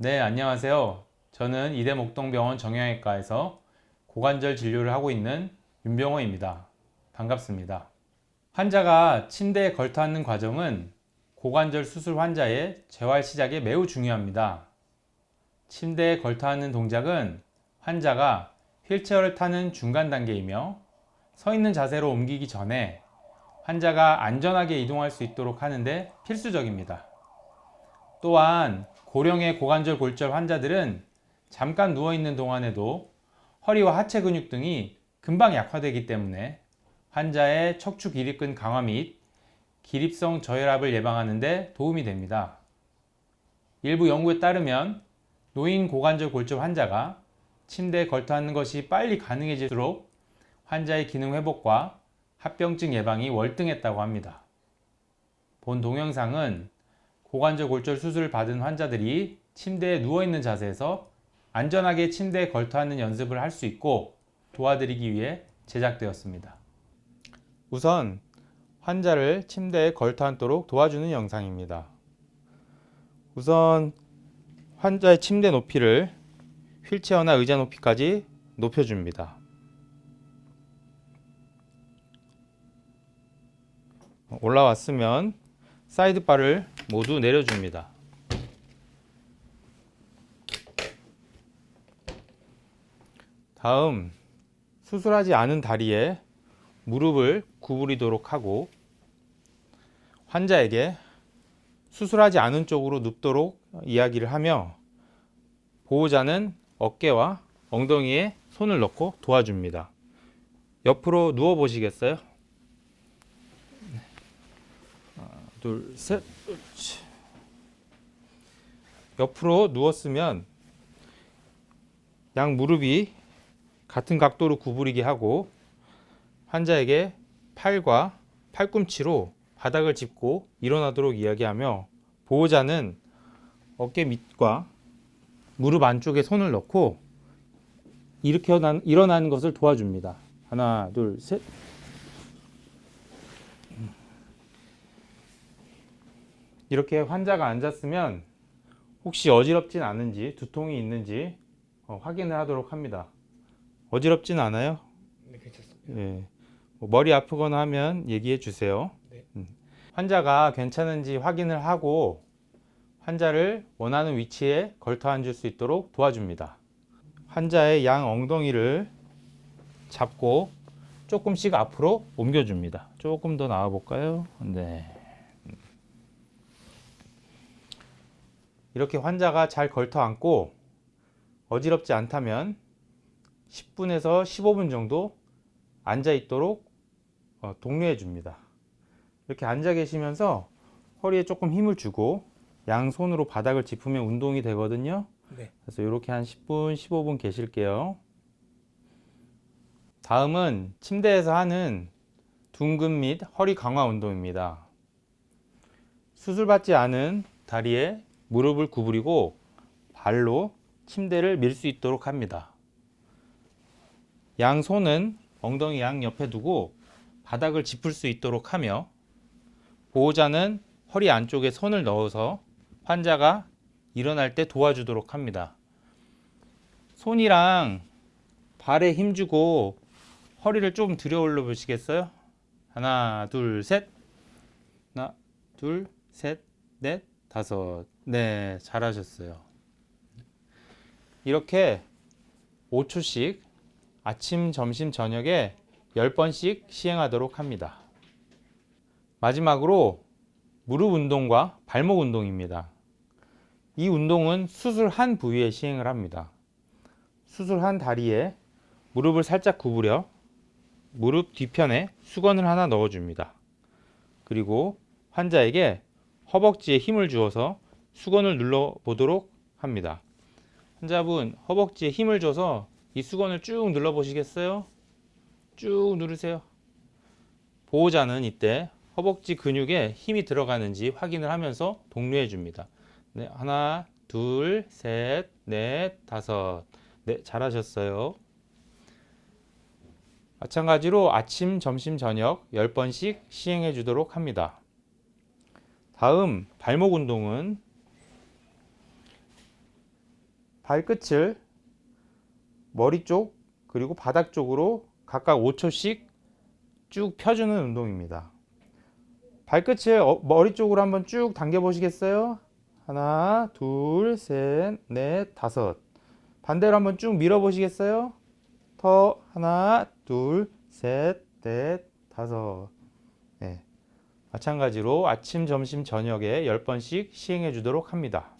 네, 안녕하세요. 저는 이대목동병원 정형외과에서 고관절 진료를 하고 있는 윤병호입니다. 반갑습니다. 환자가 침대에 걸터 앉는 과정은 고관절 수술 환자의 재활 시작에 매우 중요합니다. 침대에 걸터 앉는 동작은 환자가 휠체어를 타는 중간 단계이며 서 있는 자세로 옮기기 전에 환자가 안전하게 이동할 수 있도록 하는데 필수적입니다. 또한 고령의 고관절 골절 환자들은 잠깐 누워 있는 동안에도 허리와 하체 근육 등이 금방 약화되기 때문에 환자의 척추 기립근 강화 및 기립성 저혈압을 예방하는 데 도움이 됩니다. 일부 연구에 따르면 노인 고관절 골절 환자가 침대에 걸터 앉는 것이 빨리 가능해질수록 환자의 기능 회복과 합병증 예방이 월등했다고 합니다. 본 동영상은 고관절 골절 수술을 받은 환자들이 침대에 누워 있는 자세에서 안전하게 침대에 걸터 앉는 연습을 할 수 있고 도와드리기 위해 제작되었습니다. 우선 환자를 침대에 걸터 앉도록 도와주는 영상입니다. 우선 환자의 침대 높이를 휠체어나 의자 높이까지 높여줍니다. 올라왔으면 사이드바를 모두 내려줍니다. 다음 수술하지 않은 다리에 무릎을 구부리도록 하고 환자에게 수술하지 않은 쪽으로 눕도록 이야기를 하며 보호자는 어깨와 엉덩이에 손을 넣고 도와줍니다. 옆으로 누워 보시겠어요? 둘, 셋. 옳지. 옆으로 누웠으면 양 무릎이 같은 각도로 구부리게 하고 환자에게 팔과 팔꿈치로 바닥을 짚고 일어나도록 이야기하며 보호자는 어깨 밑과 무릎 안쪽에 손을 넣고 일으켜 난, 일어나는 것을 도와줍니다. 하나, 둘, 셋. 이렇게 환자가 앉았으면 혹시 어지럽진 않은지 두통이 있는지 어, 확인을 하도록 합니다. 어지럽진 않아요? 네, 괜찮습니다. 예. 뭐 머리 아프거나 하면 얘기해 주세요. 네. 음. 환자가 괜찮은지 확인을 하고 환자를 원하는 위치에 걸터 앉을 수 있도록 도와줍니다. 환자의 양 엉덩이를 잡고 조금씩 앞으로 옮겨줍니다. 조금 더 나와 볼까요? 네. 이렇게 환자가 잘 걸터 앉고 어지럽지 않다면 10분에서 15분 정도 앉아 있도록 어, 독려해 줍니다. 이렇게 앉아 계시면서 허리에 조금 힘을 주고 양손으로 바닥을 짚으면 운동이 되거든요. 네. 그래서 이렇게 한 10분, 15분 계실게요. 다음은 침대에서 하는 둔근 및 허리 강화 운동입니다. 수술받지 않은 다리에 무릎을 구부리고 발로 침대를 밀 수 있도록 합니다. 양손은 엉덩이 양 옆에 두고 바닥을 짚을 수 있도록 하며 보호자는 허리 안쪽에 손을 넣어서 환자가 일어날 때 도와주도록 합니다. 손이랑 발에 힘주고 허리를 좀 들여 올려 보시겠어요? 하나, 둘, 셋. 하나, 둘, 셋, 넷, 다섯. 네, 잘하셨어요. 이렇게 5초씩 아침, 점심, 저녁에 10번씩 시행하도록 합니다. 마지막으로 무릎 운동과 발목 운동입니다. 이 운동은 수술 한 부위에 시행을 합니다. 수술 한 다리에 무릎을 살짝 구부려 무릎 뒤편에 수건을 하나 넣어줍니다. 그리고 환자에게 허벅지에 힘을 주어서 수건을 눌러 보도록 합니다. 환자분 허벅지에 힘을 줘서 이 수건을 쭉 눌러 보시겠어요? 쭉 누르세요. 보호자는 이때 허벅지 근육에 힘이 들어가는지 확인을 하면서 독려해 줍니다. 네, 하나, 둘, 셋, 넷, 다섯. 네, 잘하셨어요. 마찬가지로 아침, 점심, 저녁 10번씩 시행해 주도록 합니다. 다음 발목 운동은 발끝을 머리 쪽 그리고 바닥 쪽으로 각각 5초씩 쭉 펴주는 운동입니다. 발끝을 어- 머리 쪽으로 한번 쭉 당겨 보시겠어요? 하나, 둘, 셋, 넷, 다섯. 반대로 한번 쭉 밀어 보시겠어요? 더 하나, 둘, 셋, 넷, 다섯. 네. 마찬가지로 아침, 점심, 저녁에 10번씩 시행해 주도록 합니다.